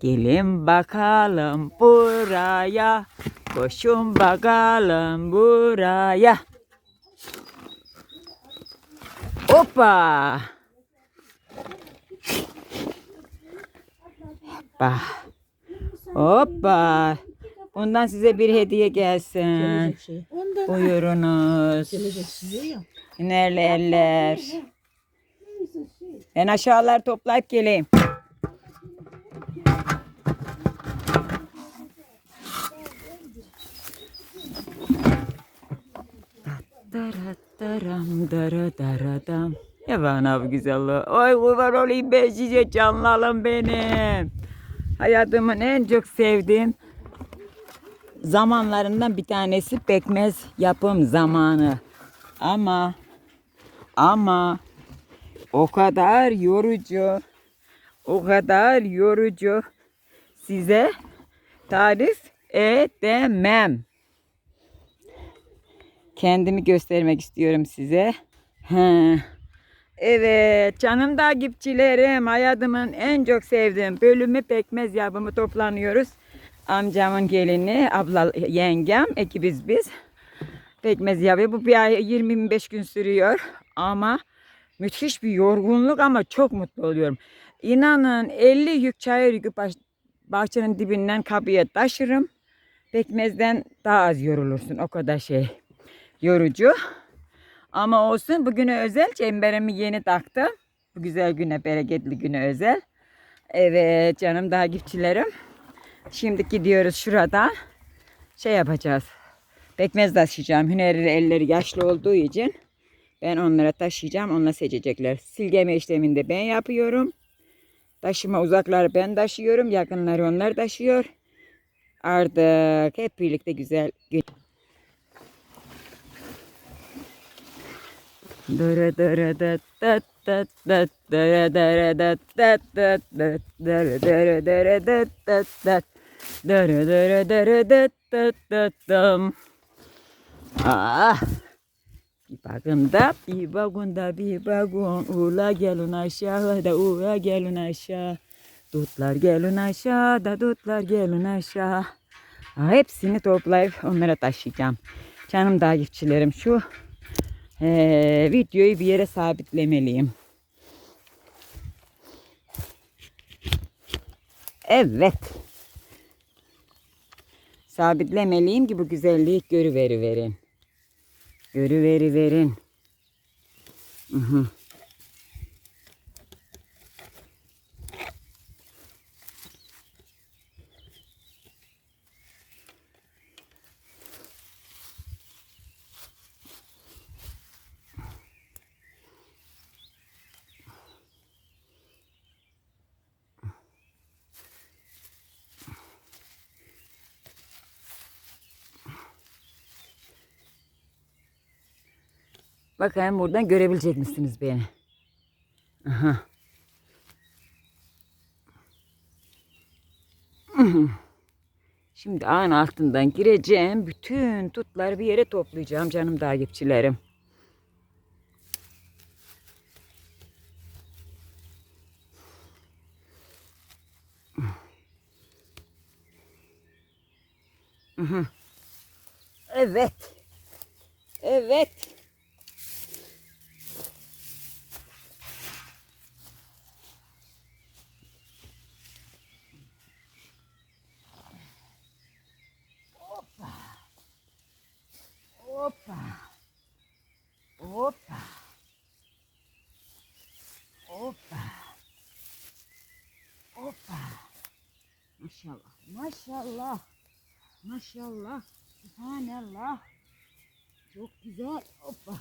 Gelin bakalım buraya. Koşun bakalım buraya. Hoppa. Hoppa. Hoppa. Bundan size bir hediye gelsin. Şey. Ondan Buyurunuz. gelecek size ya. Hünerli eller. Ben aşağılar toplayıp geleyim. Daradaram daradaradam. Ya bana bu güzelliği. Oy kurban olayım ben size canlalım benim. Hayatımın en çok sevdiğim zamanlarından bir tanesi pekmez yapım zamanı. Ama ama o kadar yorucu, o kadar yorucu size tarif edemem. Kendimi göstermek istiyorum size. He. Evet canım takipçilerim hayatımın en çok sevdiğim bölümü pekmez yapımı toplanıyoruz. Amcamın gelini, abla yengem, ekibiz biz. Pekmez yapıyor. Bu bir ay 25 gün sürüyor. Ama müthiş bir yorgunluk ama çok mutlu oluyorum. İnanın 50 yük çayır yükü bahçenin dibinden kapıya taşırım. Pekmezden daha az yorulursun. O kadar şey yorucu. Ama olsun bugüne özel çemberimi yeni taktım. Bu güzel güne, bereketli güne özel. Evet canım takipçilerim. Şimdi gidiyoruz şurada. Şey yapacağız. Pekmez taşıyacağım. Hünerli elleri yaşlı olduğu için ben onlara taşıyacağım. Onlar seçecekler. Silgeme işlemini de ben yapıyorum. Taşıma uzakları ben taşıyorum. Yakınları onlar taşıyor. Artık hep birlikte güzel gün. Dara dara dat dat dat dat dara dara dat dat dat dat dara dara dara dat dat dat dara dara dara dat dat dat dam. Ah. Bir bakın da bir bakın da bir bakın. Ula gelin aşağı da ula gelin aşağı. Dutlar gelin aşağı da dutlar gelin aşağı. Hepsini toplayıp onlara taşıyacağım. Canım takipçilerim şu eee, videoyu bir yere sabitlemeliyim. Evet. Sabitlemeliyim ki bu güzelliği görüveriverin. Görüveri verin. Bakayım buradan görebilecek misiniz beni? Aha. Şimdi ağın altından gireceğim. Bütün tutları bir yere toplayacağım canım takipçilerim. Evet. Evet. Maşallah. Maşallah. Maşallah. Subhanallah. Çok güzel. Hoppa.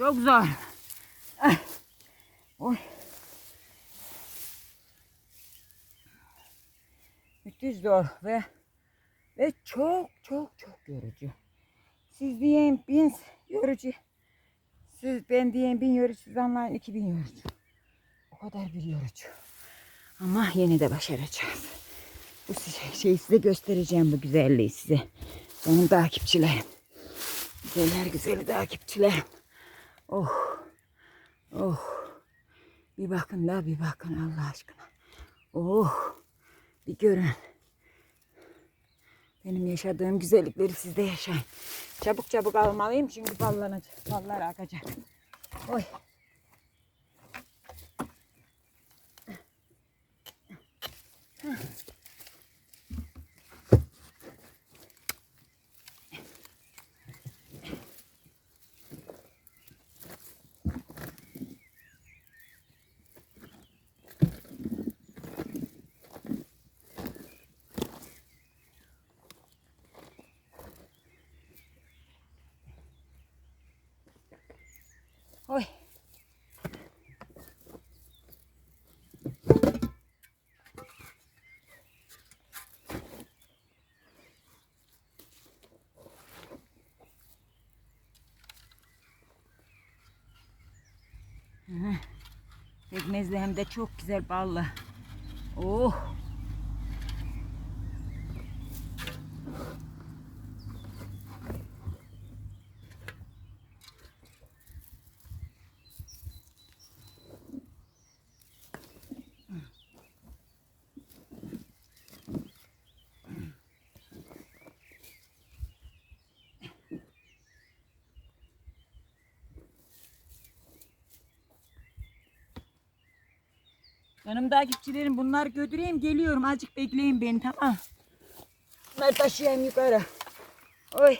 Çok zor. Ay. Oy. Müthiş zor ve ve çok çok çok yorucu. Siz diyen bin yorucu. Siz ben diyen bin yorucu. Siz anlayın iki bin yorucu. O kadar bir yorucu. Ama yine de başaracağız. Bu şeyi size göstereceğim bu güzelliği size. Benim takipçilerim. Güzeller güzeli takipçilerim. Oh. Oh. Bir bakın la bir bakın Allah aşkına. Oh. Bir görün. Benim yaşadığım güzellikleri siz de yaşayın. Çabuk çabuk almalıyım çünkü ballanacak. Ballar akacak. Oy. Oy. Pekmezli hem de çok güzel ballı. Oh. Canım takipçilerim bunlar götüreyim geliyorum. Azıcık bekleyin beni tamam. Bunları taşıyayım yukarı. Oy.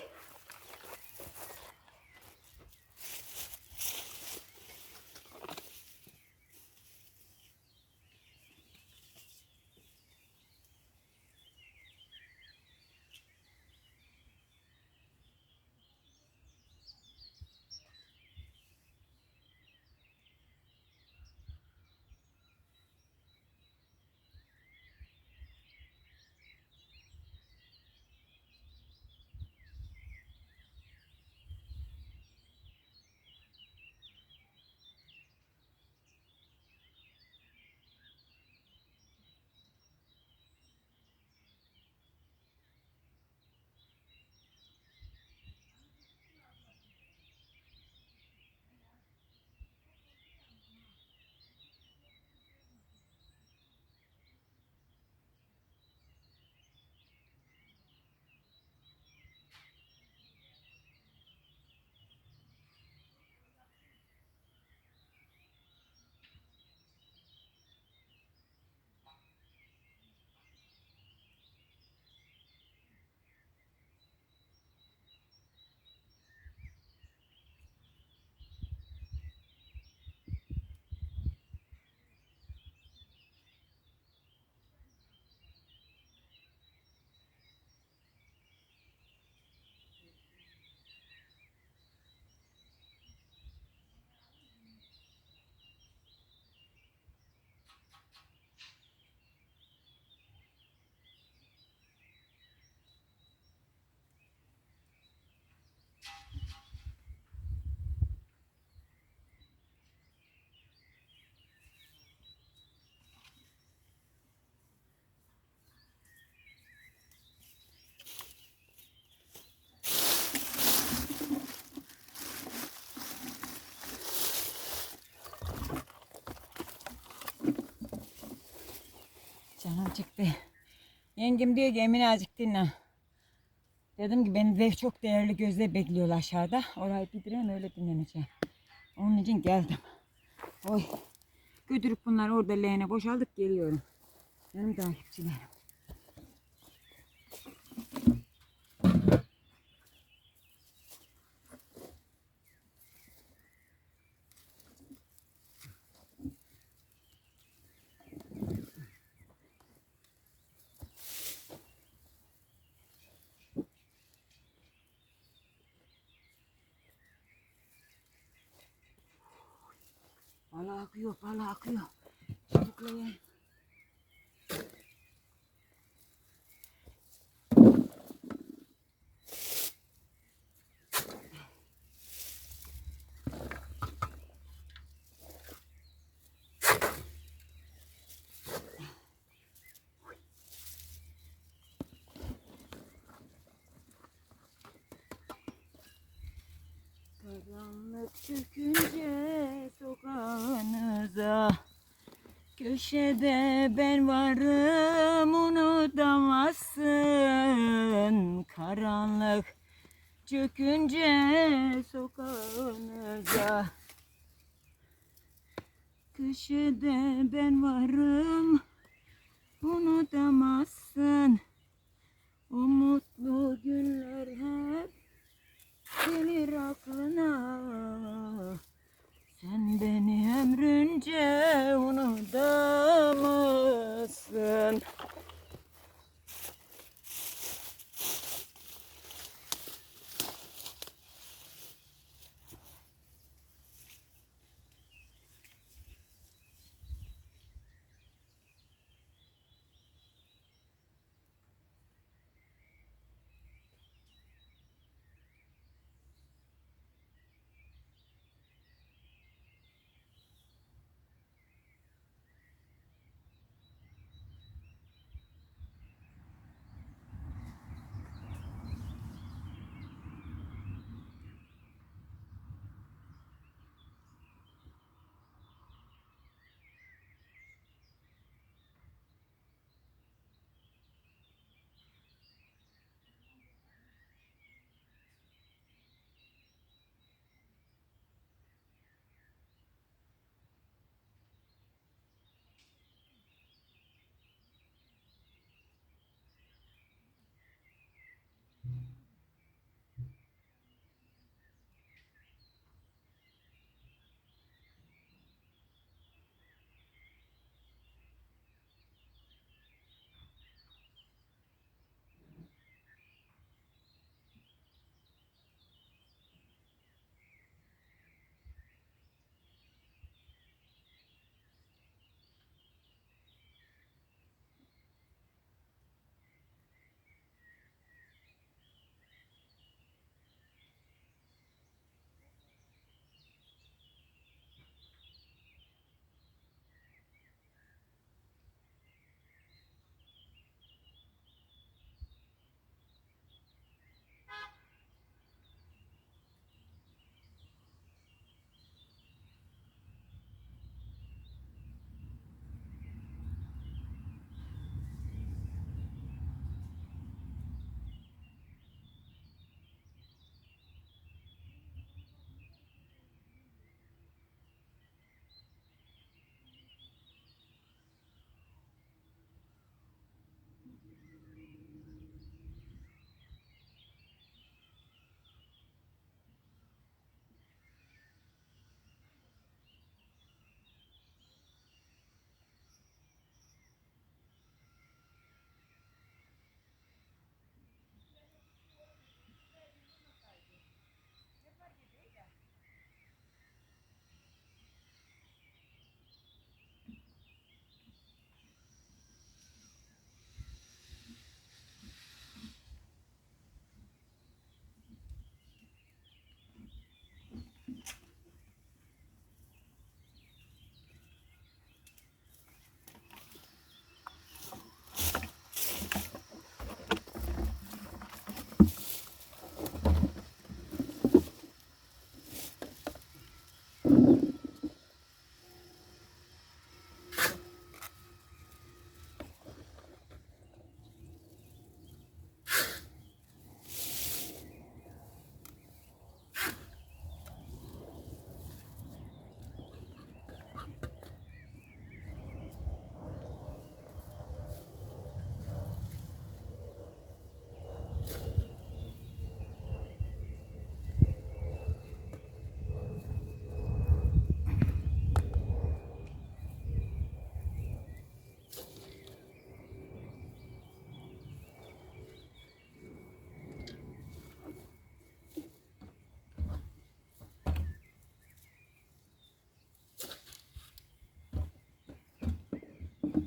Canım çıktı. Yengem diyor ki Emine azıcık dinle. Dedim ki beni de çok değerli gözle bekliyorlar aşağıda. Orayı bitireyim öyle dinleneceğim. Onun için geldim. Oy. Götürüp bunları orada leğene boşaldık geliyorum. Benim takipçilerim. Akıyor, bala akıyor. Çabuklayın. Karanlık çökünce sokağınıza Köşede ben varım unutamazsın. Karanlık çökünce sokağınıza Köşede ben varım unutamazsın. O mutlu günler hep gelir aklına Sen beni ömrünce unutamazsın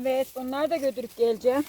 Evet bunları da götürüp geleceğim.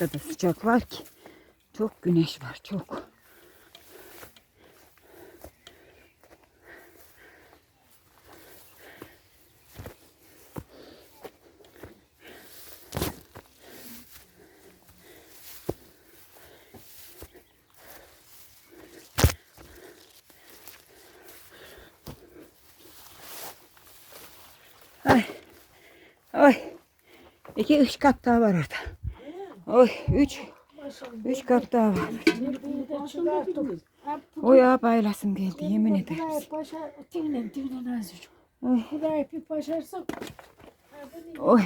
Kadar sıcak var ki. Çok güneş var çok. Ay. Ay. İki üç kap daha var orada. Oy üç. Üç kap daha var. O ya baylasım geldi yemin. Oy. Başarsak. Oy.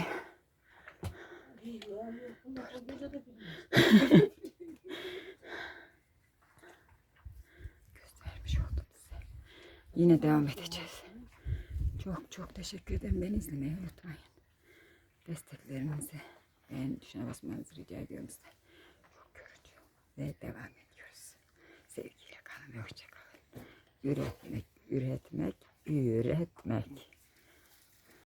Göstermiş oldum size. Yine devam edeceğiz. Çok çok teşekkür ederim. Beni izlemeyi unutmayın. Desteklerinizi beğen tuşuna basmanızı rica ediyorum size. Çok görücü. Ve devam ediyoruz. Sevgiyle kalın ve hoşçakalın. Üretmek, üretmek, üretmek.